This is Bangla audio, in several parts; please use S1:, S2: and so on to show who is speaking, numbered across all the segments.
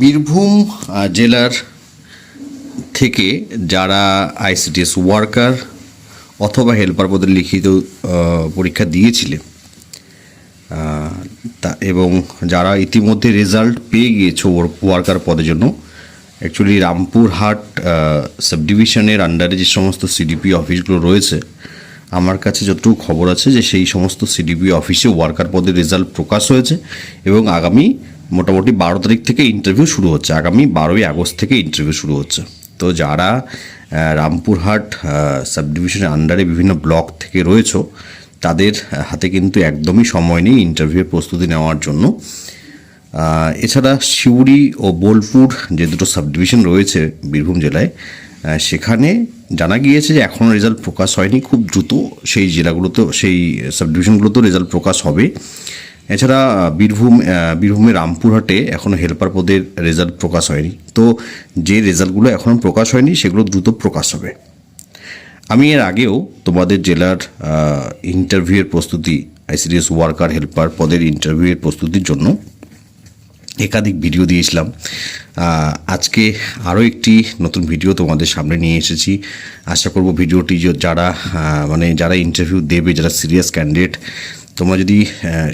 S1: বীরভূম জেলার থেকে যারা আইসিডিএস ওয়ার্কার অথবা হেল্পার পদের লিখিত পরীক্ষা দিয়েছিলেন তা এবং যারা ইতিমধ্যে রেজাল্ট পেয়ে গিয়েছো ওয়ার্কার পদের জন্য অ্যাকচুয়ালি রামপুরহাট সাব ডিভিশনের আন্ডারে যে সমস্ত সিডিপি অফিসগুলো রয়েছে, আমার কাছে যতটুকু খবর আছে যে সেই সমস্ত সিডিপি অফিসে ওয়ার্কার পদের রেজাল্ট প্রকাশ হয়েছে এবং আগামী মোটামুটি বারো তারিখ থেকে ইন্টারভিউ শুরু হচ্ছে, আগামী বারোই আগস্ট থেকে ইন্টারভিউ শুরু হচ্ছে। তো যারা রামপুরহাট সাব ডিভিশনের আন্ডারে বিভিন্ন ব্লক থেকে রয়েছো, তাদের হাতে কিন্তু একদমই সময় নেই ইন্টারভিউয়ের প্রস্তুতি নেওয়ার জন্য। এছাড়া সিউড়ি ও বোলপুর যে দুটো সাব ডিভিশন রয়েছে বীরভূম জেলায় সেখানে জানা গিয়েছে যে এখনও রেজাল্ট প্রকাশ হয়নি, খুব দ্রুত সেই জেলাগুলোতেও, সেই সাব ডিভিশনগুলোতেও রেজাল্ট প্রকাশ হবে। এছাড়া বীরভূম বীরভূমের রামপুরহাটে এখনও হেল্পার পদের রেজাল্ট প্রকাশ হয়নি। তো যে রেজাল্টগুলো এখনও প্রকাশ হয়নি, সেগুলো দ্রুত প্রকাশ হবে। আমি এর আগেও তোমাদের জেলার ইন্টারভিউয়ের প্রস্তুতি আইসিডিএস ওয়ার্কার হেল্পার পদের ইন্টারভিউয়ের প্রস্তুতির জন্য একাধিক ভিডিও দিয়েছিলাম। আজকে আরও একটি নতুন ভিডিও তোমাদের সামনে নিয়ে এসেছি। আশা করব ভিডিওটি যারা মানে যারা ইন্টারভিউ দেবে, যারা সিরিয়াস ক্যান্ডিডেট তোমরা যদি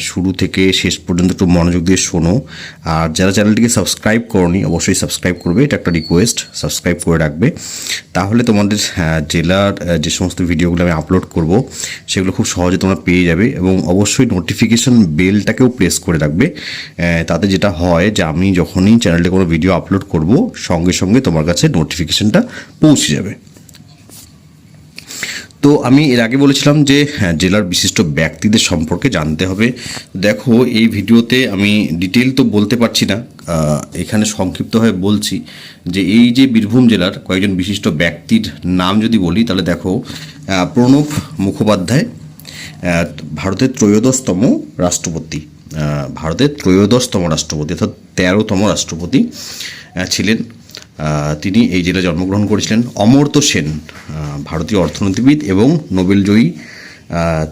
S1: শুরু থেকে শেষ পর্যন্ত একটু মনোযোগ দিয়ে শোনো, আর যারা চ্যানেলটিকে সাবস্ক্রাইব করনি, অবশ্যই সাবস্ক্রাইব করবে, এটা একটা রিকোয়েস্ট সাবস্ক্রাইব করে রাখবে। তাহলে তোমাদের জেলার যে সমস্ত ভিডিওগুলো আমি আপলোড করব, সেগুলো খুব সহজে তোমরা পেয়ে যাবে এবং অবশ্যই নোটিফিকেশন বেলটাকেও প্রেস করে রাখবে। তাতে যেটা হয় যে আমি যখনই চ্যানেলে কোনো ভিডিও আপলোড করব, সঙ্গে সঙ্গে তোমার কাছে নোটিফিকেশনটা পৌঁছে যাবে। তো আমি এর আগে বলেছিলাম যে হ্যাঁ, জেলার বিশিষ্ট ব্যক্তিদের সম্পর্কে জানতে হবে। দেখো এই ভিডিওতে আমি ডিটেল তো বলতে পারছি না। এখানে সংক্ষিপ্তভাবে বলছি যে এই যে বীরভূম জেলার কয়েকজন বিশিষ্ট ব্যক্তির নাম যদি বলি তাহলে দেখো প্রণব মুখোপাধ্যায় ভারতের ত্রয়োদশতম রাষ্ট্রপতি। ভারতের ত্রয়োদশতম রাষ্ট্রপতি অর্থাৎ তেরোতম রাষ্ট্রপতি ছিলেন তিনি এই জেলায় জন্মগ্রহণ করেছিলেন। অমর্ত্য সেন ভারতীয় অর্থনীতিবিদ এবং নোবেলজয়ী। জয়ী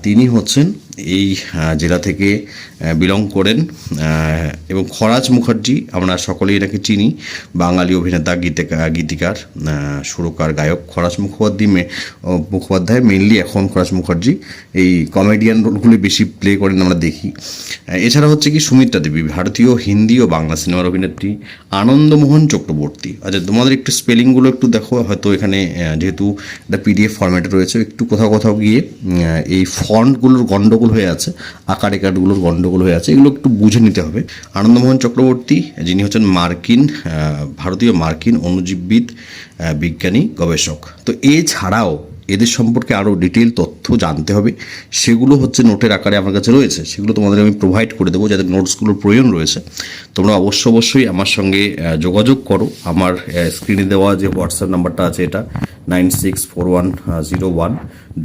S1: তিনি হচ্ছেন এই জেলা থেকে বিলং করেন এবং খরাজ মুখার্জি, আমরা সকলেই এটাকে চিনি, বাঙালি অভিনেতা গীতিকা গীতিকার সুরকার, গায়ক। খরাজ মুখোপাধ্যায় মুখোপাধ্যায় মেনলি এখন খরাজ মুখার্জি। এই কমেডিয়ান রোলগুলি বেশি প্লে করেন, আমরা দেখি। এছাড়া হচ্ছে কি, সুমিত্রা দেবী, ভারতীয় হিন্দি ও বাংলা সিনেমার অভিনেত্রী আনন্দমোহন চক্রবর্তী। আচ্ছা তোমাদের একটু স্পেলিংগুলো একটু দেখো, হয়তো এখানে যেহেতু এটা পিডিএফ ফরম্যাটে রয়েছে, একটু কোথাও কোথাও গিয়ে এই ফন্টগুলোর গন্ডগোল হয়ে আছে, আকার একারগুলোর গন্ডগোল হয়ে আছে, এগুলো একটু বুঝে নিতে হবে। আনন্দমোহন চক্রবর্তী, যিনি হচ্ছেন মার্কিন ভারতীয় মার্কিন অণুজীববিদ বিজ্ঞানী, গবেষক। তো এছাড়াও এদের সম্পর্কে আরও ডিটেল তথ্য জানতে হবে। সেগুলো হচ্ছে নোটের আকারে আমার কাছে রয়েছে। সেগুলো তোমাদের আমি প্রোভাইড করে দেবো যাদের নোটসগুলোর প্রয়োজন রয়েছে। তোমরা অবশ্য অবশ্যই আমার সঙ্গে যোগাযোগ করো। আমার স্ক্রিনে দেওয়া যে হোয়াটসঅ্যাপ নাম্বারটা আছে এটা nine six four one zero one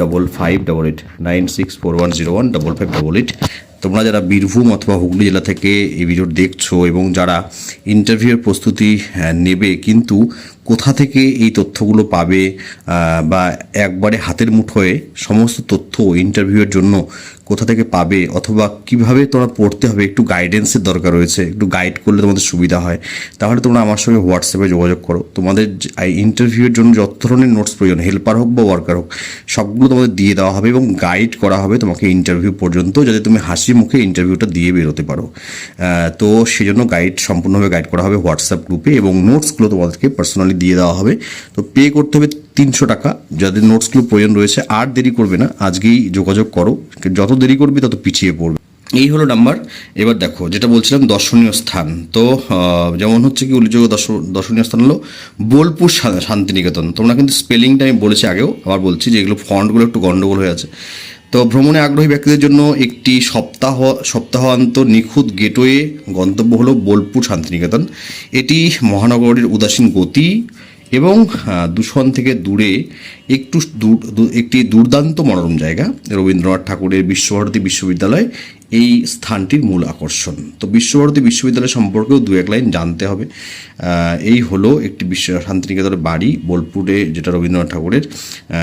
S1: double five double eight nine six four one zero one double five double eight তোমরা যারা বীরভূম অথবা হুগলি জেলা থেকে এই ভিডিও দেখছ এবং যারা ইন্টারভিউয়ের প্রস্তুতি নেবে, কিন্তু কোথা থেকে এই তথ্যগুলো পাবে বা একবারে হাতের মুঠোয় সমস্ত তথ্য ইন্টারভিউয়ের জন্য কোথা থেকে পাবে অথবা কীভাবে তোমরা পড়তে হবে, একটু গাইডেন্সের দরকার রয়েছে, একটু গাইড করলে তোমাদের সুবিধা হয়, তাহলে তোমরা আমার সঙ্গে হোয়াটসঅ্যাপে যোগাযোগ করো। তোমাদের ইন্টারভিউয়ের জন্য যত ধরনের নোটস প্রয়োজন হেল্পার হোক বা ওয়ার্কার হোক, সবগুলো তোমাদের দিয়ে দেওয়া হবে এবং গাইড করা হবে তোমাকে ইন্টারভিউ পর্যন্ত, যাতে তুমি হাসি মুখে ইন্টারভিউটা দিয়ে বেরোতে পারো। তো সেজন্য গাইড সম্পূর্ণভাবে গাইড করা হবে হোয়াটসঅ্যাপ গ্রুপে এবং নোটসগুলো তোমাদেরকে পার্সোনালি দিয়ে দেওয়া হবে। তো পে করতে হবে তিনশো টাকা। যাদের নোটসগুলো প্রয়োজন রয়েছে, আর দেরি করবে না, আজকেই যোগাযোগ করো। যত দেরি করবে, তত পিছিয়ে পড়বে। এই হলো নাম্বার এবার দেখো, যেটা বলছিলাম, দর্শনীয় স্থান। তো যেমন হচ্ছে কি, উল্লেখযোগ্য দর্শ- দর্শনীয় স্থান হলো বোলপুর শান্তিনিকেতন। তোমরা কিন্তু স্পেলিংটা আমি বলেছি আগেও, আবার বলছি যে এগুলো ফন্টগুলো একটু গন্ডগোল হয়ে আছে। তো, ভ্রমণে আগ্রহী ব্যক্তিদের জন্য একটি সপ্তাহ, সপ্তাহান্ত নিখুঁত গেটওয়ে গন্তব্য হলো বোলপুর শান্তিনিকেতন। এটি মহানগরীর উদাসীন গতি এবং দূষণ থেকে দূরে একটু একটি দুর্দান্ত মনোরম জায়গা, রবীন্দ্রনাথ ঠাকুরের বিশ্বভারতী বিশ্ববিদ্যালয়। এই স্থানটির মূল আকর্ষণ। তো বিশ্বভারতী বিশ্ববিদ্যালয় সম্পর্কেও দু এক লাইন জানতে হবে। এই হলো একটি বিশ্ব শান্তিনিকেতনের বাড়ি, বোলপুরে যেটা রবীন্দ্রনাথ ঠাকুরের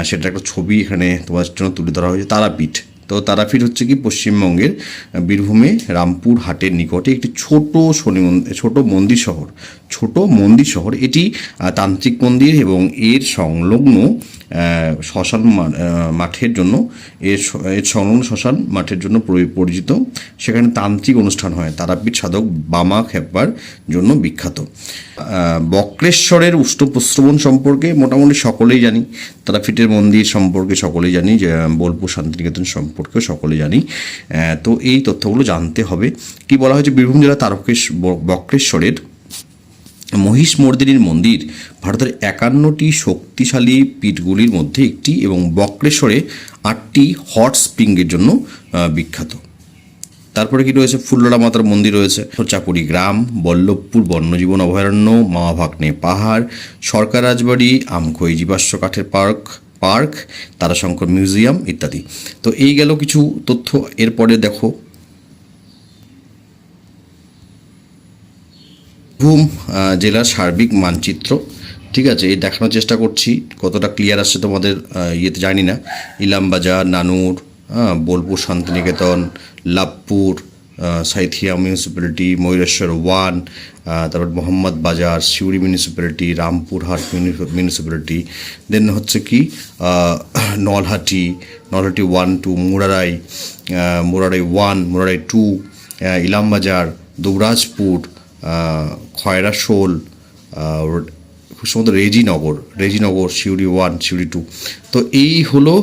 S1: সেটা একটা ছবি এখানে তোমার জন্য তুলে ধরা হয়েছে, তারাপীঠ। তো তারাপীঠ হচ্ছে কি পশ্চিমবঙ্গের বীরভূমে রামপুর হাটের নিকটে একটি ছোট শনি ছোট মন্দির শহর। ছোট মন্দির শহর। এটি তান্ত্রিক মন্দির এবং এর সংলগ্ন শ্মশান মাঠের জন্য, এর সংলগ্ন শ্মশান মাঠের জন্য পরিচিত। সেখানে তান্ত্রিক অনুষ্ঠান হয়, তারাপীঠ সাধক বামা খেপার জন্য বিখ্যাত। বক্রেশ্বরের উষ্ণ প্রশ্রবণ সম্পর্কে মোটামুটি সকলেই জানি, তারাপীঠের মন্দির সম্পর্কে সকলেই জানি বোলপুর শান্তিনিকেতন সম্পর্কেও সকলেই জানি। তো এই তথ্যগুলো জানতে হবে। কি বলা হয়েছে? বীরভূম জেলা তারকেশ, ব- বক্রেশ্বরের মহিষ মর্দিনীর মন্দির ভারতের একান্নটি শক্তিশালী পীঠগুলির মধ্যে একটি এবং বক্রেশ্বরে আটটি হট স্প্রিংয়ের জন্য বিখ্যাত। তারপরে কি রয়েছে? ফুল্লরা মাতার মন্দির রয়েছে। চাকুরি গ্রাম, বল্লভপুর বন্যজীবন অভয়ারণ্য মামাভাগ্নে পাহাড় সরকার রাজবাড়ি আমখই জীবাশ্ম কাঠের পার্ক পার্ক, তারাশঙ্কর মিউজিয়াম ইত্যাদি। তো এই গেল কিছু তথ্য। এরপরে দেখো বীরভূম জেলার সার্বিক মানচিত্র। ঠিক আছে এই দেখানোর চেষ্টা করছি কতটা ক্লিয়ার আসছে তোমাদের ইয়েতে জানি না। ইলামবাজার নানুর হ্যাঁ, বোলপুর শান্তিনিকেতন লাভপুর সাইথিয়া মিউনিসিপ্যালিটি ময়ূরেশ্বর ওয়ান তারপর Mohammad Bazar Suri municipality Rampurhat municipality then হচ্ছে কি Nalhati Nalhati one two Murarai Murarai one Murarai two Ilambazar Dubrajpur Khoyrasol সম্ভবত রেজিনগর রেজিনগর শিউরি ওয়ান শিউরি টু। তো এই হলো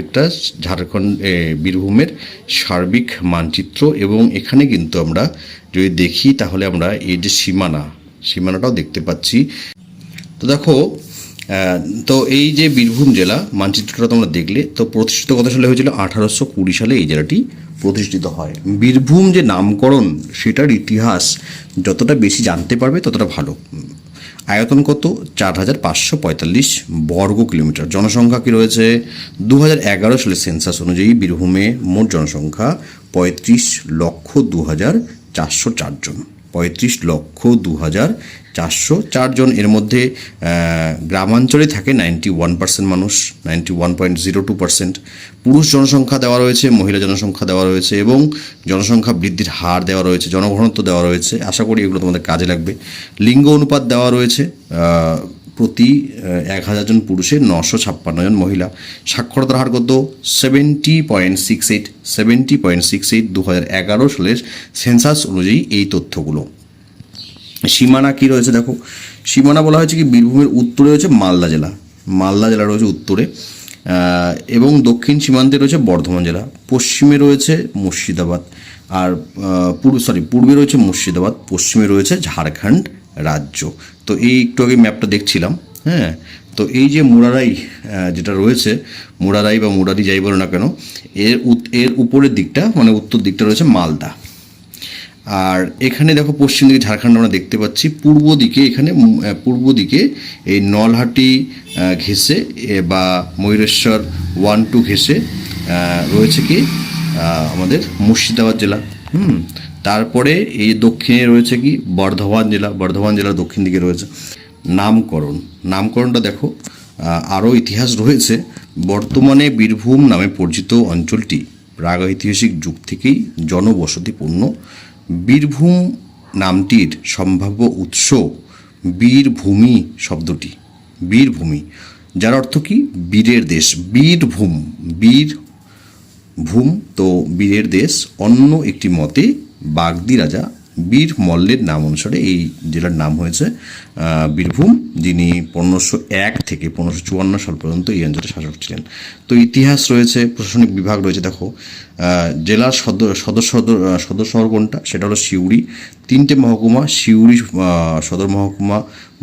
S1: একটা ঝাড়খণ্ড বীরভূমের সার্বিক মানচিত্র এবং এখানে কিন্তু আমরা যদি দেখি তাহলে আমরা এই যে সীমানা, সীমানাটাও দেখতে পাচ্ছি। তো দেখো তো এই যে বীরভূম জেলা, মানচিত্রটা তোমরা দেখলে, তো প্রতিষ্ঠিত কত সালে হয়েছিল? আঠারোশো কুড়ি সালে এই জেলাটি প্রতিষ্ঠিত হয়। বীরভূম যে নামকরণ, সেটার ইতিহাস যতটা বেশি জানতে পারবে, ততটা ভালো। আয়তন কত? চার হাজার পাঁচশো পঁয়তাল্লিশ বর্গ কিলোমিটার। জনসংখ্যা কি রয়েছে? দু হাজার এগারো সালের সেন্সাস অনুযায়ী বীরভূমে মোট জনসংখ্যা পঁয়ত্রিশ লক্ষ দু হাজার চারশো চারজন পঁয়ত্রিশ লক্ষ দু হাজার চারশো চারজন এর মধ্যে গ্রামাঞ্চলে থাকে নাইনটি ওয়ান পার্সেন্ট মানুষ ninety one point zero two percent পুরুষ জনসংখ্যা দেওয়া রয়েছে, মহিলা জনসংখ্যা দেওয়া রয়েছে এবং জনসংখ্যা বৃদ্ধির হার দেওয়া রয়েছে, জনঘনত্ব দেওয়া রয়েছে। আশা করি এগুলো তোমাদের কাজে লাগবে। লিঙ্গ অনুপাত দেওয়া রয়েছে প্রতি এক হাজার জন পুরুষে নশো ছাপ্পান্ন জন মহিলা। সাক্ষরতার হার কত? Seventy point six eight seventy point six eight দু হাজার এগারো সালের সেন্সাস অনুযায়ী এই তথ্যগুলো। সীমানা কি রয়েছে দেখো? সীমানা বলা হয়েছে কি, বীরভূমের উত্তরে রয়েছে মালদা জেলা। মালদা জেলা রয়েছে উত্তরে এবং দক্ষিণ সীমান্তে রয়েছে বর্ধমান জেলা। পশ্চিমে রয়েছে মুর্শিদাবাদ, আর পূর্ব সরি পূর্বে রয়েছে মুর্শিদাবাদ, পশ্চিমে রয়েছে ঝাড়খণ্ড রাজ্য। তো এই একটু আগে ম্যাপটা দেখছিলাম হ্যাঁ? তো এই যে মুরারাই যেটা রয়েছে মুরারাই বা মুরারি যাই বলো না কেন এর এর উপরের দিকটা মানে উত্তর দিকটা রয়েছে মালদা। আর এখানে দেখো পশ্চিম দিকে ঝাড়খণ্ড আমরা দেখতে পাচ্ছি পূর্ব দিকে এখানে পূর্ব দিকে এই নলহাটি এ, বা ময়ূরেশ্বর ওয়ান টু ঘেসে রয়েছে কি আমাদের মুর্শিদাবাদ জেলা। হুম? তারপরে এই দক্ষিণে রয়েছে কি? বর্ধমান জেলা, বর্ধমান জেলার দক্ষিণ দিকে রয়েছে। নামকরণ, নামকরণটা দেখো আরও ইতিহাস রয়েছে। বর্তমানে বীরভূম নামে পরিচিত অঞ্চলটি প্রাগৈতিহাসিক যুগ থেকেই জনবসতিপূর্ণ। বীরভূম নামটির সম্ভাব্য উৎস বীরভূমি শব্দটি। বীরভূমি, যার অর্থ কি? বীরের দেশ। বীরভূম বীর ভূম তো বীরের দেশ। অন্য একটি মতে বাগদি রাজা বীর মল্লের নাম অনুসারে এই জেলার নাম হয়েছে বীরভূম, যিনি পনেরোশো এক থেকে পনেরোশো চুয়ান্ন সাল পর্যন্ত এই অঞ্চলের শাসক ছিলেন। তো ইতিহাস রয়েছে, প্রশাসনিক বিভাগ রয়েছে, দেখো জেলার সদর সদর সদর সদর শহর কোনটা? সেটা হলো সিউড়ি। তিনটে মহকুমা, সিউড়ি সদর মহকুমা,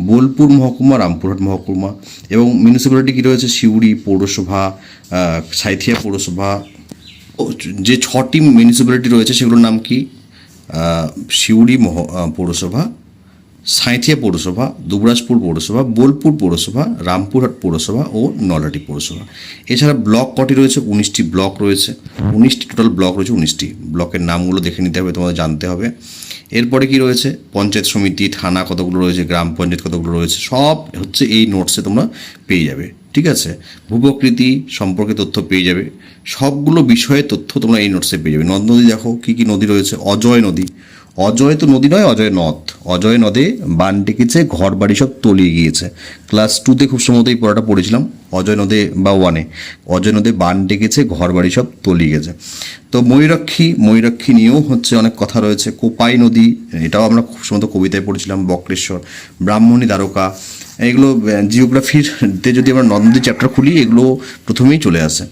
S1: বোলপুর মহকুমা, রামপুরহাট মহকুমা এবং মিউনিসিপ্যালিটি কী রয়েছে? সিউড়ি পৌরসভা সাঁইথিয়া পৌরসভা। যে ছটি মিউনিসিপ্যালিটি রয়েছে, সেগুলোর নাম কি? সিউড়ি মহ পৌরসভা, সাঁইথিয়া পৌরসভা, দুবরাজপুর পৌরসভা, বোলপুর পৌরসভা, রামপুরহাট পৌরসভা ও নলহাটি পৌরসভা। এছাড়া ব্লক কটি রয়েছে? উনিশটি ব্লক রয়েছে। উনিশটি টোটাল ব্লক রয়েছে, উনিশটি। ব্লকের নামগুলো দেখে নিতে হবে, তোমাদের জানতে হবে। এরপরে কি রয়েছে? পঞ্চায়েত সমিতি, থানা কতগুলো রয়েছে? গ্রাম পঞ্চায়েত কতগুলো রয়েছে? সব হচ্ছে এই নোটসে তোমরা পেয়ে যাবে। ঠিক আছে? ভূপ্রকৃতি সম্পর্কে তথ্য পেয়ে যাবে। সবগুলো বিষয়ে তথ্য তোমরা এই নোটসে পেয়ে যাবে। নদ নদী দেখো, কী কী নদী রয়েছে? অজয় নদী। অজয় তো নদী নয়, অজয় নদ। অজয় নদে বান ডেকেছে ঘর বাড়ি সব তলিয়ে গিয়েছে। ক্লাস টুতে খুব সম্ভবত এই পড়াটা পড়েছিলাম, অজয় নদে বা ওয়ানে অজয় নদে বান ডেকেছে ঘর বাড়ি সব তলিয়ে গেছে তো ময়ূরাক্ষী ময়ূরাক্ষী নিয়েও হচ্ছে অনেক কথা রয়েছে। কোপাই নদী, এটাও আমরা খুব সম্ভবত কবিতায় পড়েছিলাম, বক্রেশ্বর, ব্রাহ্মণী দ্বারকা এগুলো জিওগ্রাফিরতে যদি আমরা নদ চ্যাপ্টার খুলি এগুলো প্রথমেই চলে আসে।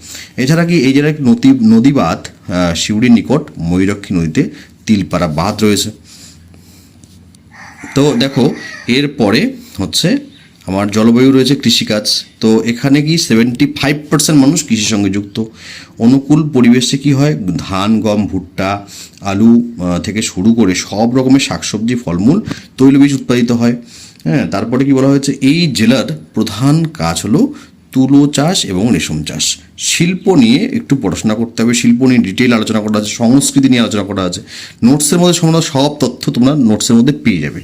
S1: এছাড়া কি এই জায়গায় নদী নদীবাদ আহ, সিউড়ির নিকট ময়ূরক্ষী নদীতে তিলপাড়া বাঁধ রয়েছে। তো দেখো এরপরে হচ্ছে আমার জলবায়ু রয়েছে কৃষিকাজ। তো এখানে কি সেভেন্টি ফাইভ পার্সেন্ট মানুষ কৃষির সঙ্গে যুক্ত। অনুকূল পরিবেশে কি হয়? ধান গম ভুট্টা আলু থেকে শুরু করে সব রকমের শাকসবজি ফলমূল তৈলবীজ উৎপাদিত হয়। হ্যাঁ তারপরে কি বলা হয়েছে? এই জেলার প্রধান কাজ হলো তুলো চাষ এবং রেশম চাষ। শিল্প নিয়ে একটু পড়াশোনা করতে হবে, শিল্প নিয়ে ডিটেল আলোচনা করা আছে, সংস্কৃতি নিয়ে আলোচনা করা আছে। নোটসের মধ্যে সম্ভবত সব তথ্য তোমরা নোটসের মধ্যে পেয়ে যাবে।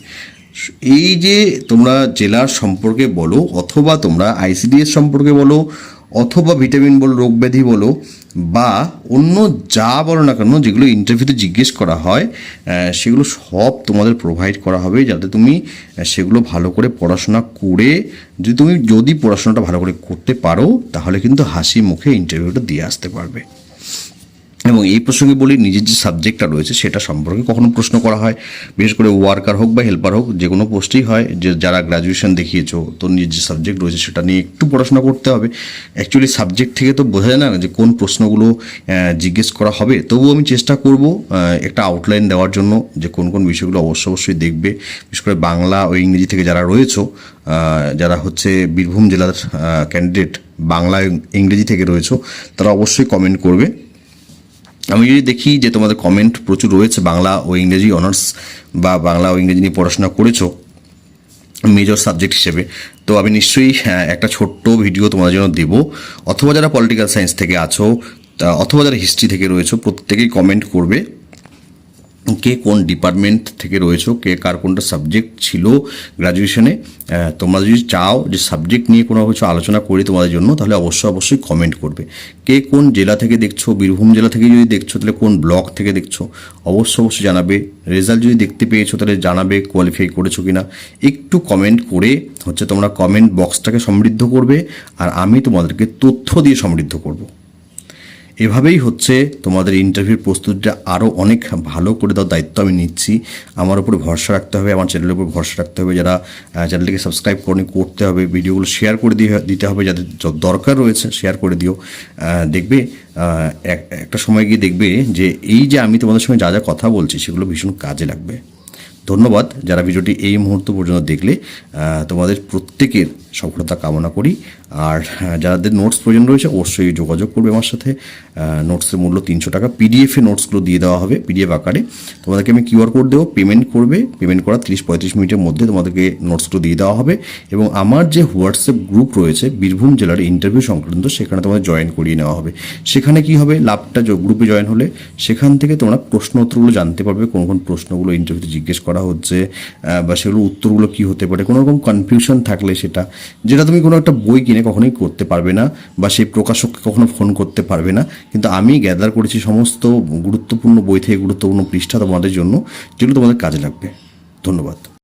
S1: এই যে তোমরা জেলার সম্পর্কে বলো অথবা তোমরা আইসিডিএস সম্পর্কে বলো অথবা ভিটামিন বলো, রোগ ব্যাধি বলো বা অন্য যা বলো না কেন, যেগুলো ইন্টারভিউতে জিজ্ঞেস করা হয় সেগুলো সব তোমাদের প্রোভাইড করা হবে যাতে তুমি সেগুলো ভালো করে পড়াশোনা করে, যদি তুমি, যদি পড়াশোনাটা ভালো করে করতে পারো, তাহলে কিন্তু হাসি মুখে ইন্টারভিউটা দিয়ে আসতে পারবে। এবং এই প্রসঙ্গে বলি, নিজের যে সাবজেক্টটা রয়েছে সেটা সম্পর্কে কখনো প্রশ্ন করা হয়। বিশেষ করে ওয়ার্কার হোক বা হেল্পার হোক, যে কোনো পোস্টেই হয়, যে যারা গ্র্যাজুয়েশন দেখিয়েছো, তো নিজের যে সাবজেক্ট রয়েছে সেটা নিয়ে একটু পড়াশোনা করতে হবে। অ্যাকচুয়ালি সাবজেক্ট থেকে তো বোঝা যায় না যে কোন প্রশ্নগুলো জিজ্ঞেস করা হবে। তবুও আমি চেষ্টা করব একটা আউটলাইন দেওয়ার জন্য যে কোন কোন বিষয়গুলো অবশ্য অবশ্যই দেখবে। বিশেষ করে বাংলা ও ইংরেজি থেকে যারা রয়েছো যারা হচ্ছে বীরভূম জেলার ক্যান্ডিডেট বাংলা ইংরেজি থেকে রয়েছো, তারা অবশ্যই কমেন্ট করবে। আমি যদি দেখি যে তোমাদের কমেন্ট প্রচুর রয়েছে বাংলা ও ইংরেজি অনার্স বা বাংলা ও ইংরেজি নিয়ে পড়াশোনা করেছ মেজর সাবজেক্ট হিসেবে তো আমি নিশ্চয়ই হ্যাঁ, একটা ছোট্ট ভিডিও তোমাদের জন্য দেবো। অথবা যারা পলিটিক্যাল সায়েন্স থেকে আছো অথবা যারা হিস্ট্রি থেকে রয়েছো প্রত্যেকেই কমেন্ট করবে। কে কোন ডিপার্টমেন্ট থেকে রয়েছো, কে কার কোনটা সাবজেক্ট ছিল গ্র্যাজুয়েশনে তোমরা যদি চাও যে সাবজেক্ট নিয়ে কোনো কিছু আলোচনা করি তোমাদের জন্য, তাহলে অবশ্যই অবশ্যই কমেন্ট করবে। কে কোন জেলা থেকে দেখছ, বীরভূম জেলা থেকে যদি দেখছ, তাহলে কোন ব্লক থেকে দেখছ, অবশ্যই অবশ্যই জানাবে। রেজাল্ট যদি দেখতে পেয়েছ, তাহলে জানাবে কোয়ালিফাই করেছ কিনা। একটু কমেন্ট করে হচ্ছে তোমরা কমেন্ট বক্সটাকে সমৃদ্ধ করবে, আর আমি তোমাদেরকে তথ্য দিয়ে সমৃদ্ধ করব। এভাবেই হচ্ছে তোমাদের ইন্টারভিউর প্রস্তুতিটা আরও অনেক ভালো করে দেওয়ার দায়িত্ব আমি নিচ্ছি। আমার উপর ভরসা রাখতে হবে, আমার চ্যানেলের উপর ভরসা রাখতে হবে। যারা চ্যানেলটিকে সাবস্ক্রাইব করে করতে হবে। ভিডিওগুলো শেয়ার করে দিয়ে, দিতে হবে। যাদের দরকার রয়েছে শেয়ার করে দিও। দেখবে এক- একটা সময় গিয়ে দেখবে যে এই যে আমি তোমাদের সঙ্গে যা যা কথা বলছি, সেগুলো ভীষণ কাজে লাগবে। ধন্যবাদ। যারা ভিডিওটি এই মুহূর্ত পর্যন্ত দেখলে তোমাদের প্রত্যেকের সফলতা কামনা করি। আর যাদের নোটস প্রয়োজন রয়েছে, অবশ্যই যোগাযোগ করবে আমার সাথে। নোটসের মূল্য তিনশো টাকা। পিডিএফে নোটসগুলো দিয়ে দেওয়া হবে পিডিএফ আকারে। তোমাদেরকে আমি কিউআর কোড দেবো পেমেন্ট করবে। পেমেন্ট করার তিরিশ পঁয়ত্রিশ মিনিটের মধ্যে তোমাদেরকে নোটসগুলো দিয়ে দেওয়া হবে। এবং আমার যে হোয়াটসঅ্যাপ গ্রুপ রয়েছে, বীরভূম জেলার ইন্টারভিউ সংক্রান্ত, সেখানে তোমাদের জয়েন করিয়ে নেওয়া হবে। সেখানে কি হবে? লাভটা গ্রুপে জয়েন হলে সেখান থেকে তোমরা প্রশ্ন উত্তরগুলো জানতে পারবে, কোন কোন প্রশ্নগুলো ইন্টারভিউতে জিজ্ঞেস করা হচ্ছে বা সেগুলো উত্তরগুলো কি হতে পারে। কোনো রকম কনফিউশন থাকলে সেটা যেটা তুমি কোনো একটা বই কিনে কখনোই করতে পারবে না, বা সেই প্রকাশককে কখনো ফোন করতে পারবে না। কিন্তু আমি গ্যাদার করেছি সমস্ত গুরুত্বপূর্ণ বই থেকে গুরুত্বপূর্ণ পৃষ্ঠা তোমাদের জন্য, যেগুলো তোমাদের কাজে লাগবে। ধন্যবাদ।